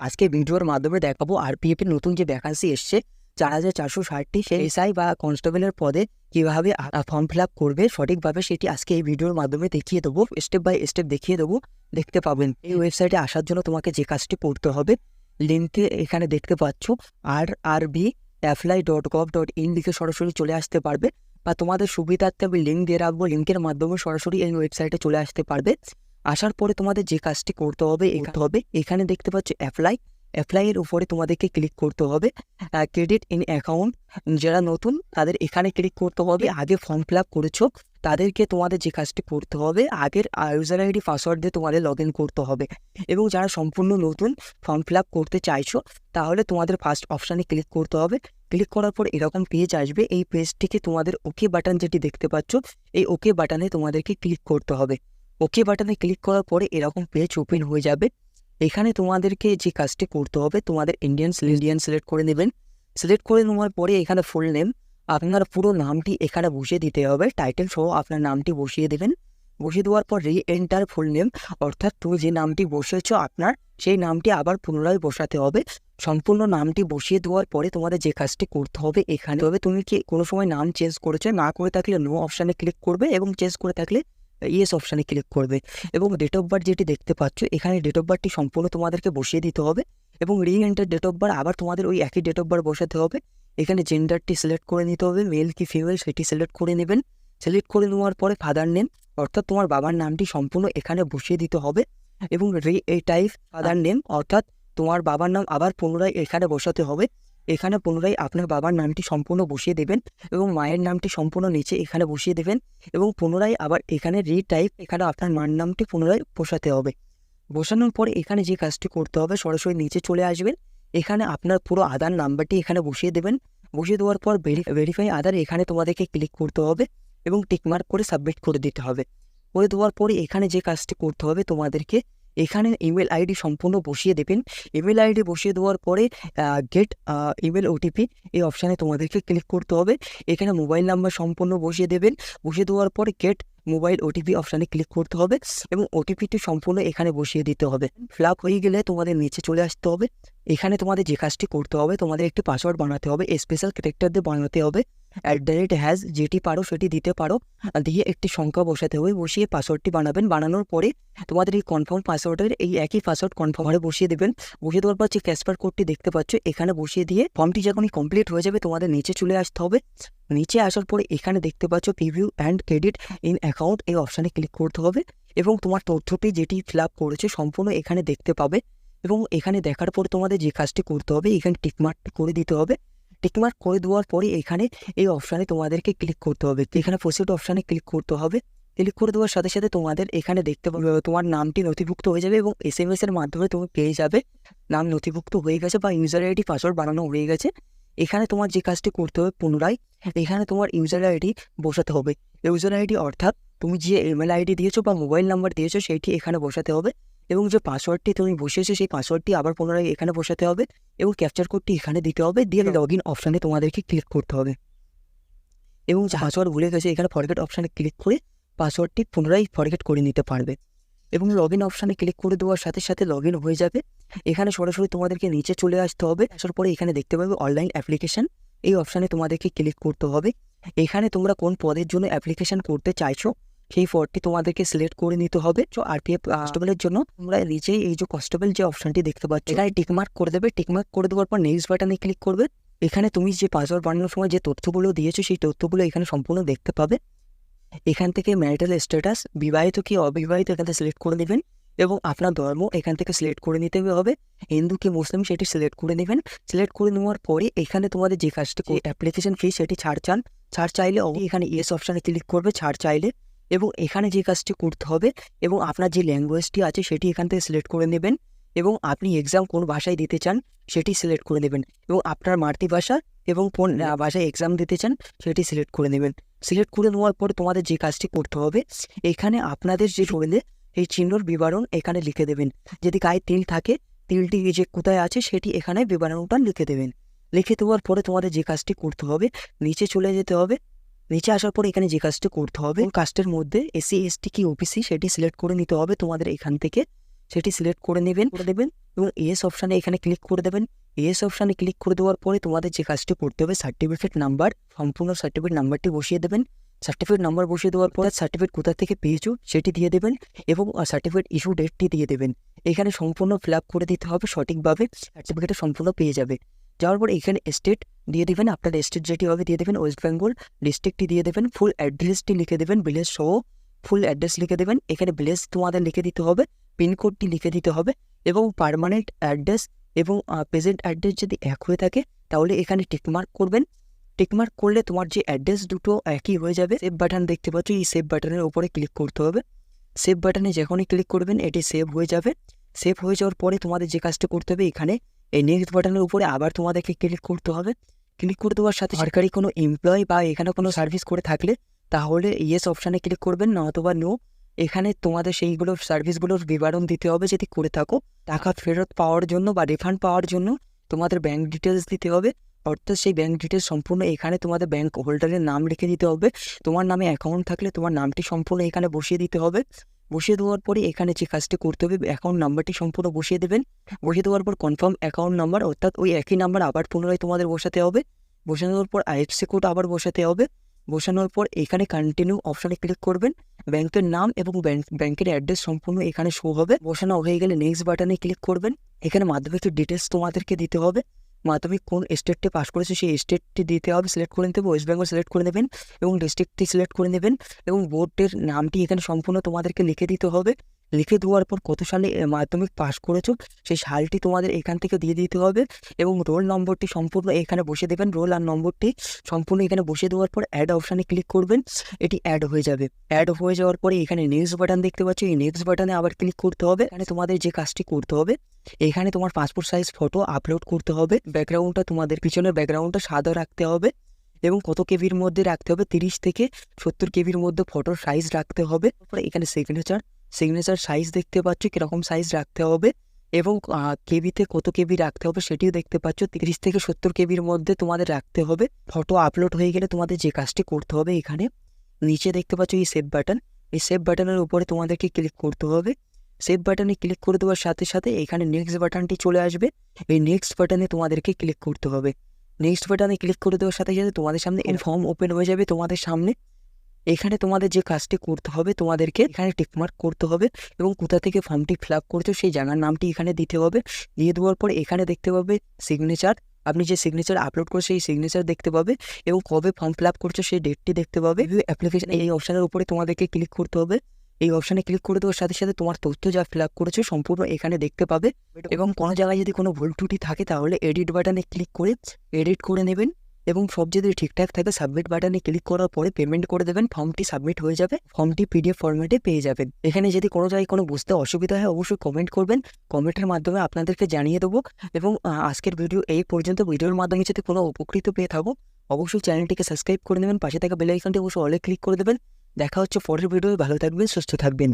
আজকে ভিডিওর মাধ্যমে দেখাবো আরপিএফ এর নতুন যে ভ্যাকান্সি এসছে, চার হাজার চারশো ষাটটি সেই এসআই বা কনস্টেবলের পদে কীভাবে ফর্ম ফিল আপ করবে, সঠিকভাবে সেটি আজকে এই ভিডিওর মাধ্যমে দেখিয়ে দেবো স্টেপ বাই স্টেপ দেখিয়ে দেবো, দেখতে পাবেন। এই ওয়েবসাইটে আসার জন্য তোমাকে যে কাজটি করতে হবে লিঙ্কে এখানে দেখতে পাচ্ছ R R B apply dot gov dot in লিখে সরাসরি চলে আসতে পারবে, বা তোমাদের সুবিধার্থে আমি লিঙ্ক দিয়ে রাখব লিঙ্কের মাধ্যমে সরাসরি এই ওয়েবসাইটে চলে আসতে পারবে। আসার পরে তোমাদের যে কাজটি করতে হবে করতে হবে। এখানে দেখতে পাচ্ছ অ্যাপ্লাই অ্যাপ্লাই এর উপরে তোমাদেরকে ক্লিক করতে হবে। ক্রেডিট ইন অ্যাকাউন্ট যারা নতুন তাদের এখানে ক্লিক করতে হবে। আগে ফর্ম ফিল আপ করেছ তাদেরকে তোমাদের যে কাজটি করতে হবে আগের ইউজার আইডি পাসওয়ার্ড দিয়ে তোমাদের লগ ইন করতে হবে। এবং যারা সম্পূর্ণ নতুন ফর্ম ফিল আপ করতে চাইছো তাহলে তোমাদের ফার্স্ট অপশানে ক্লিক করতে হবে। ক্লিক করার পর এরকম পেজ আসবে। এই পেজটিকে তোমাদের ওকে বাটন যেটি দেখতে পাচ্ছ এই ওকে বাটনে তোমাদেরকে ক্লিক করতে হবে। ওকে বাটনে ক্লিক করার পরে এরকম পেজ ওপেন হয়ে যাবে। এখানে তোমাদেরকে যে কাজটি করতে হবে, তোমাদের ইন্ডিয়ান ইন্ডিয়ান সিলেক্ট করে নেবেন। সিলেক্ট করে নেওয়ার পরে এখানে ফুল নেম আপনার পুরো নামটি এখানে বসিয়ে দিতে হবে। টাইটেল সহ আপনার নামটি বসিয়ে দেবেন। বসিয়ে দেওয়ার পর রি এন্টার ফুল নেম অর্থাৎ তুমি যে নামটি বসেছ আপনার, সেই নামটি আবার পুনরায় বসাতে হবে। সম্পূর্ণ নামটি বসিয়ে দেওয়ার পরে তোমাদের যে কাজটি করতে হবে এখানে, তবে তুমি কি কোনো সময় নাম চেঞ্জ করেছ, না করে থাকলে নো অপশানে ক্লিক করবে এবং চেঞ্জ করে থাকলে ইয়েস অপশানে ক্লিক করবে। এবং ডেট অফ বার্থ যেটি দেখতে পাচ্ছ এখানে ডেট অফ বার্থটি সম্পূর্ণ তোমাদেরকে বসিয়ে দিতে হবে এবং রি এন্টার ডেট অফ বার্থ আবার তোমাদের ওই একই ডেট অফ বার্থ বসাতে হবে। এখানে জেন্ডারটি সিলেক্ট করে নিতে হবে মেল কি ফিমেল সেটি সিলেক্ট করে নেবেন। সিলেক্ট করে নেওয়ার পরে ফাদার নেম অর্থাৎ তোমার বাবার নামটি সম্পূর্ণ এখানে বসিয়ে দিতে হবে। এবং রি এই টাইপ ফাদার নেম অর্থাৎ তোমার বাবার নাম আবার পুনরায় এখানে বসাতে হবে। এখানে পুনরায় আপনার বাবার নামটি সম্পূর্ণ বসিয়ে দেবেন এবং মায়ের নামটি সম্পূর্ণ নিচে এখানে বসিয়ে দেবেন এবং পুনরায় আবার এখানে রি টাইপ এখানে আপনার মার নামটি পুনরায় বসাতে হবে। বসানোর পরে এখানে যে কাজটি করতে হবে, সরাসরি নিচে চলে আসবেন। এখানে আপনার পুরো আধার নাম্বারটি এখানে বসিয়ে দেবেন। বসিয়ে দেওয়ার পর ভেরিফাই আধার এখানে তোমাদেরকে ক্লিক করতে হবে এবং টিকমার্ক করে সাবমিট করে দিতে হবে। করে দেওয়ার পরে এখানে যে কাজটি করতে হবে তোমাদেরকে এখানে ইমেল আইডি সম্পূর্ণ বসিয়ে দেবেন। ইমেল আইডি বসিয়ে দেওয়ার পরে গেট ইমেল ওটিপি এই অপশানে তোমাদেরকে ক্লিক করতে হবে। এখানে মোবাইল নাম্বার সম্পূর্ণ বসিয়ে দেবেন। বসিয়ে দেওয়ার পরে গেট মোবাইল ওটিপি অপশানে ক্লিক করতে হবে এবং ওটিপিটি সম্পূর্ণ এখানে বসিয়ে দিতে হবে। ফিল আপ হয়ে গেলে তোমাদের নিচে চলে আসতে হবে। এখানে তোমাদের যে কাজটি করতে হবে, তোমাদের একটি পাসওয়ার্ড বানাতে হবে স্পেশাল ক্যারেক্টার দিয়ে বানাতে হবে। অ্যাট দ্য রেট হ্যাজ যেটি পারো, সেটি দিতে পারো। দিয়ে একটি সংখ্যা বসাতে হবে, বসিয়ে পাসওয়ার্ডটি বানাবেন। বানানোর পরে তোমাদের এই কনফার্ম পাসওয়ার্ডের এই একই পাসওয়ার্ড কনফার্ম ঘরে বসিয়ে দেবেন। বসিয়ে দেওয়ার পর যে ক্যাশপার কোডটি দেখতে পাচ্ছ, এখানে বসিয়ে দিয়ে ফর্মটি যখনই কমপ্লিট হয়ে যাবে, তোমাদের নিচে চলে আসতে হবে। নিচে আসার পরে এখানে দেখতে পাচ্ছ preview and credit in account এই অপশানে ক্লিক করতে হবে। এবং তোমার তথ্যটি যেটি ফিল আপ করেছে, সম্পূর্ণ এখানে দেখতে পাবে। এবং এখানে দেখার পরে তোমাদের যে কাজটি করতে হবে, এখানে টিকমার্কটি করে দিতে হবে। টিকমার্ক করে দেওয়ার পরে এখানে এই অপশানে তোমাদেরকে ক্লিক করতে হবে। এখানে প্রসিড অপশানে ক্লিক করতে হবে। ক্লিক করে দেওয়ার সাথে সাথে তোমাদের এখানে দেখতে পাবে তোমার নামটি নথিভুক্ত হয়ে যাবে এবং এস এম এর মাধ্যমে তুমি পেয়ে যাবে। নাম নথিভুক্ত হয়ে গেছে বা ইউজার আইডি পাসওয়ার্ড বানানো হয়ে গেছে। এখানে তোমার যে কাজটি করতে হবে পুনরায়, এখানে তোমার ইউজার আইডি বসাতে হবে। ইউজার আইডি অর্থাৎ তুমি যে ইমেল আইডি দিয়েছ বা মোবাইল নাম্বার দিয়েছ সেইটি এখানে বসাতে হবে। এবং যে পাসওয়ার্ডটি তুমি বসিয়েছো সেই পাসওয়ার্ডটি আবার পুনরায় এখানে বসাতে হবে এবং ক্যাপচার কোডটি এখানে দিতে হবে। দিয়ে লগ ইন অপশানে তোমাদেরকে ক্লিক করতে হবে। এবং যে পাসওয়ার্ড ভুলে গেছে এখানে ফরগেট অপশানে ক্লিক করে পাসওয়ার্ডটি পুনরায় ফরগেট করে নিতে পারবে। এবং লগ ইন অপশানে ক্লিক করে দেওয়ার সাথে সাথে লগ ইন হয়ে যাবে। এখানে সরাসরি তোমাদেরকে নিচে চলে আসতে হবে। আসার পরে এখানে দেখতে পাবে অনলাইন অ্যাপ্লিকেশন এই অপশানে তোমাদেরকে ক্লিক করতে হবে। এখানে তোমরা কোন পদের জন্য অ্যাপ্লিকেশন করতে চাইছো সেই পদটি তোমাদেরকে সিলেক্ট করে নিতে হবে। তো আরপিএফ কনস্টেবলের জন্য তোমরা নিচেই এই যে কনস্টেবল যে অপশনটি দেখতে পাচ্ছ এখানে টিকমার্ক করে দেবে। টিকমার্ক করে দেওয়ার পর নেক্সট বাটনে ক্লিক করবে। এখানে তুমি যে পাসওয়ার্ড বানানোর সময় যে তথ্যগুলো দিয়েছ, সেই তথ্যগুলো এখানে সম্পূর্ণ দেখতে পাবে। এখান থেকে ম্যারিটাল স্ট্যাটাস বিবাহিত কি অবিবাহিত এখান থেকে সিলেক্ট করে নেবেন এবং আপনার ধর্ম এখান থেকে সিলেক্ট করে নিতে হবে। হিন্দু কি মুসলিম সেটি সিলেক্ট করে নেবেন। সিলেক্ট করে নেওয়ার পরে এখানে তোমাদের যে কাজটি অ্যাপ্লিকেশন ফি সেটি ছাড় চান। ছাড় চাইলে এখানে ইয়েস অপশানে ক্লিক করবে। ছাড় চাইলে এবং এখানে যে কাজটি করতে হবে এবং আপনার যে ল্যাঙ্গুয়েজটি আছে সেটি এখান থেকে সিলেক্ট করে নেবেন এবং আপনি এক্সাম কোন ভাষায় দিতে চান সেটি সিলেক্ট করে নেবেন এবং আপনার মাতৃভাষা এবং কোন ভাষায় এক্সাম দিতে চান সেটি সিলেক্ট করে নেবেন। সিলেক্ট করে নেওয়ার পরে তোমাদের যে কাজটি করতে হবে, এখানে আপনাদের যে শরীরে এই চিহ্নর বিবরণ এখানে লিখে দেবেন। যদি গায়ে তিল থাকে, তিলটি যে কোথায় আছে সেটি এখানে বিবরণটা লিখে দেবেন। লিখে দেওয়ার পরে তোমাদের যে কাজটি করতে হবে, নিচে চলে যেতে হবে নিচে আসার পর এখানে যে কাজটি করতে হবে কাস্টের মধ্যে এসসি, এসটি কি ওপিসি সেটি সিলেক্ট করে নিতে হবে। তোমাদের এখান থেকে সেটি সিলেক্ট করে নেবেন, করে দেবেন এবং এস অপশানে এখানে ক্লিক করে দেবেন। এস অপশানে ক্লিক করে দেওয়ার পরে তোমাদের যে কাজটি করতে হবে সার্টিফিকেট নাম্বার সম্পূর্ণ সার্টিফিকেট নাম্বারটি বসিয়ে দেবেন। সার্টিফিকেট নাম্বার বসিয়ে দেওয়ার পর সার্টিফিকেট কোথা থেকে পেয়েছ সেটি দিয়ে দেবেন এবং সার্টিফিকেট ইস্যু ডেটটি দিয়ে দেবেন। এখানে সম্পূর্ণ ফিল করে দিতে হবে সঠিকভাবে সার্টিফিকেটটা সম্পূর্ণ পেয়ে যাবে। যাওয়ার পর এখানে স্টেট দিয়ে দেবেন, আপনার স্টেট যেটি হবে দিয়ে দেবেন ওয়েস্ট বেঙ্গল ডিস্ট্রিক্টটি দিয়ে দেবেন ফুল অ্যাড্রেসটি লিখে দেবেন ভিলেজ সহ ফুল অ্যাড্রেস লিখে দেবেন। এখানে ভিলেজ তোমাদের লিখে দিতে হবে পিনকোডটি লিখে দিতে হবে এবং পার্মানেন্ট অ্যাড্রেস এবং প্রেজেন্ট অ্যাড্রেস যদি এক হয়ে থাকে, তাহলে এখানে টিকমার্ক করবেন। টিকমার্ক করলে তোমার যে অ্যাড্রেস দুটো একই হয়ে যাবে সেভ বাটন দেখতে পাচ্ছ, এই সেভ বাটনের উপরে ক্লিক করতে হবে। সেভ বাটনে যখনই ক্লিক করবেন, এটি সেভ হয়ে যাবে। সেভ হয়ে যাওয়ার পরে তোমাদের যে কাজটা করতে হবে, এখানে এই নেক্সট বাটনের উপরে আবার তোমাদেরকে ক্লিক করতে হবে। ক্লিক করে দেওয়ার সাথে সরকারি কোনো এমপ্লয় বা এখানে কোনো সার্ভিস করে থাকলে তাহলে ইয়েস অপশানে ক্লিক করবেন নতুবা নো এখানে তোমাদের সেইগুলো সার্ভিসগুলোর বিবরণ দিতে হবে যদি করে থাকো। টাকা ফেরত পাওয়ার জন্য বা রিফান্ড পাওয়ার জন্য তোমাদের ব্যাঙ্ক ডিটেলস দিতে হবে। অর্থাৎ সেই ব্যাঙ্ক ডিটেলস সম্পূর্ণ এখানে তোমাদের ব্যাঙ্ক হোল্ডারের নাম লিখে দিতে হবে। তোমার নামে অ্যাকাউন্ট থাকলে তোমার নামটি সম্পূর্ণ এখানে বসিয়ে দিতে হবে। বসিয়ে দেওয়ার পরে এখানে যে কাজটি করতে হবে অ্যাকাউন্ট নাম্বারটি সম্পূর্ণ বসিয়ে দেবেন। বসিয়ে দেওয়ার পর কনফার্ম অ্যাকাউন্ট নাম্বার অর্থাৎ ওই একই নাম্বার আবার পুনরায় তোমাদের বসাতে হবে। বসানোর পর আইএফসি কোড আবার বসাতে হবে। বসানোর পর এখানে কন্টিনিউ অপশানে ক্লিক করবেন। ব্যাংকের নাম এবং ব্যাংকের অ্যাড্রেস সম্পূর্ণ এখানে শো হবে। বসানো হয়ে গেলে নেক্সট বাটনে ক্লিক করবেন। এখানে মাধ্যমিকের ডিটেলস তোমাদেরকে দিতে হবে। মাধ্যমিক কোন স্টেটটি পাস করেছে সেই স্টেটটি দিতে হবে সিলেক্ট করে নিতে হবে ওয়েস্ট বেঙ্গল সিলেক্ট করে নেবেন এবং ডিস্ট্রিক্টটি সিলেক্ট করে নেবেন এবং বোর্ডের নামটি এখানে সম্পূর্ণ তোমাদেরকে লিখে দিতে হবে। লিখে দেওয়ার পর কত সালে মাধ্যমিক পাস করেছ, সেই সালটি তোমাদের এখান থেকে দিয়ে দিতে হবে এবং রোল নম্বরটি সম্পূর্ণ এখানে বসে দেবেন, রোল আর নম্বরটি সম্পূর্ণ এখানে বসে দেওয়ার পর অ্যাড অপশানে ক্লিক করবেন, এটি অ্যাড হয়ে যাবে। অ্যাড হয়ে যাওয়ার পরে এখানে নেক্সট বাটন দেখতে পাচ্ছ, এই নেক্সট বাটনে আবার ক্লিক করতে হবে, এখানে তোমাদের যে কাজটি করতে হবে, এখানে তোমার পাসপোর্ট সাইজ ফটো আপলোড করতে হবে ব্যাকগ্রাউন্ডটা তোমাদের পিছনের ব্যাকগ্রাউন্ডটা সাদা রাখতে হবে এবং কত কেবির মধ্যে রাখতে হবে, তিরিশ থেকে সত্তর কেবির মধ্যে ফটোর সাইজ রাখতে হবে এখানে সিগনেচার সিগনেচার সাইজ দেখতে পাচ্ছ, কীরকম সাইজ রাখতে হবে এবং কেবিতে কত কেবি রাখতে হবে সেটিও দেখতে পাচ্ছ, তিরিশ থেকে সত্তর কেবির মধ্যে তোমাদের রাখতে হবে। ফটো আপলোড হয়ে গেলে তোমাদের যে কাজটি করতে হবে এখানে, নিচে দেখতে পাচ্ছ এই সেভ বাটন এই সেভ বাটনের উপরে তোমাদেরকে ক্লিক করতে হবে। সেভ বাটনে ক্লিক করে দেওয়ার সাথে সাথে এখানে নেক্সট বাটনটি চলে আসবে, এই নেক্সট বাটনে তোমাদেরকে ক্লিক করতে হবে। নেক্সট বাটনে ক্লিক করে দেওয়ার সাথে সাথে তোমাদের সামনে এর ফর্ম ওপেন হয়ে যাবে, তোমাদের সামনে এখানে তোমাদের যে কাজটি করতে হবে, তোমাদেরকে এখানে টিকমার্ক করতে হবে এবং কোথা থেকে ফর্মটি ফিল আপ করছ সেই জায়গার নামটি এখানে দিতে হবে। দিয়ে দেওয়ার পর এখানে দেখতে পাবে সিগনেচার আপনি যে সিগনেচার আপলোড করছে সেই সিগনেচার দেখতে পাবে এবং কবে ফর্ম ফিল আপ করছ সেই ডেটটি দেখতে পাবে। অ্যাপ্লিকেশন এই অপশানের উপরে তোমাদেরকে ক্লিক করতে হবে। এই অপশানে ক্লিক করে দেওয়ার সাথে সাথে তোমার তথ্য যা ফিল আপ করেছ সম্পূর্ণ এখানে দেখতে পাবে এবং কোনো জায়গায় যদি কোনো ভুল ত্রুটি থাকে তাহলে এডিট বাটনে ক্লিক করে এডিট করে নেবেন। এবং সব যদি ঠিকঠাক থাকে সাবমিট বাটনে ক্লিক করার পরে পেমেন্ট করে দেবেন ফর্মটি সাবমিট হয়ে যাবে ফর্মটি পিডিএফ ফরম্যাটে পেয়ে যাবেন। এখানে যদি কোনো জায়গায় কোনো বুঝতে অসুবিধা হয়, অবশ্যই কমেন্ট করবেন। কমেন্টের মাধ্যমে আপনাদেরকে জানিয়ে দেবো এবং আজকের ভিডিও এই পর্যন্ত। ভিডিওর মাধ্যমে যদি কোনো উপকৃত পেয়ে থাকো, অবশ্যই চ্যানেলটিকে সাবস্ক্রাইব করে নেবেন, পাশে থাকা বেল আইকনটি অবশ্যই অলে ক্লিক করে দেবেন। দেখা হচ্ছে পরের ভিডিও ভালো থাকবেন, সুস্থ থাকবেন।